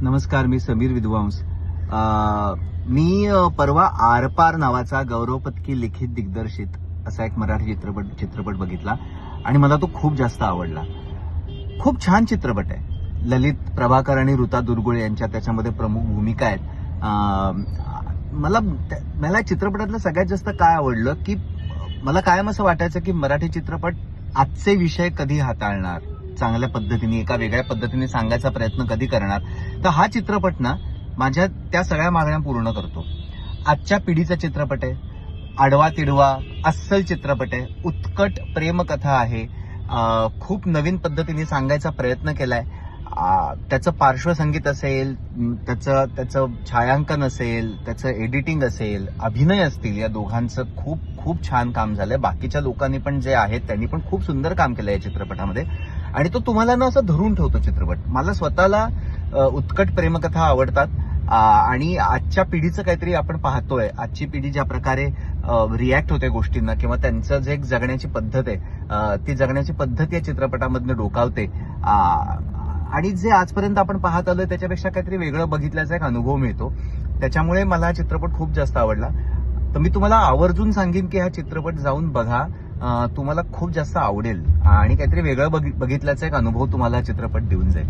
नमस्कार मी समीर विद्वांस. मी परवा आरपार नावाचा गौरवपतकी लिखित दिग्दर्शित असा एक मराठी चित्रपट चित्रपट बघितला आणि मला तो खूप जास्त आवडला. खूप छान चित्रपट आहे. ललित प्रभाकर आणि ऋता दुर्गुळे यांच्या त्याच्यामध्ये प्रमुख भूमिका आहेत. मला त्या- मला या चित्रपटातलं सगळ्यात जास्त काय आवडलं की मला कायम असं वाटायचं की मराठी चित्रपट आजचे विषय कधी हाताळणार? चांगल्या पद्धतीने एका वेगळ्या पद्धतीने सांगायचा प्रयत्न कधी करणार? तर हा चित्रपट ना माझ्या त्या सगळ्या मागण्या पूर्ण करतो. आजच्या पिढीचा चित्रपट आहे. आडवा तिडवा अस्सल चित्रपट आहे. उत्कट प्रेमकथा आहे. खूप नवीन पद्धतीने सांगायचा प्रयत्न केलाय. त्याचं पार्श्वसंगीत असेल त्याचं त्याचं छायांकन असेल त्याचं एडिटिंग असेल अभिनय असतील या दोघांचं खूप खूप छान काम झालंय. बाकीच्या लोकांनी पण जे आहेत त्यांनी पण खूप सुंदर काम केलं या चित्रपटामध्ये. आणि तो तुम्हाला ना असं धरून ठेवतो चित्रपट. मला स्वतःला उत्कट प्रेमकथा आवडतात. आणि आजच्या पिढीचं काहीतरी आपण पाहतोय. आजची पिढी ज्या प्रकारे रिॲक्ट होते गोष्टींना किंवा त्यांचं जे एक जगण्याची पद्धत आहे ती जगण्याची पद्धत या चित्रपटामधनं डोकावते. आणि जे आजपर्यंत आपण पाहत आलोय त्याच्यापेक्षा काहीतरी वेगळं बघितल्याचा एक अनुभव मिळतो. त्याच्यामुळे मला हा चित्रपट खूप जास्त आवडला. तर मी तुम्हाला आवर्जून सांगेन की हा चित्रपट जाऊन बघा. तुम्हाला खूप जास्त आवडेल. आणि काहीतरी वेगळं बघि- बघितल्याचा एक अनुभव तुम्हाला चित्रपट देऊन जाईल.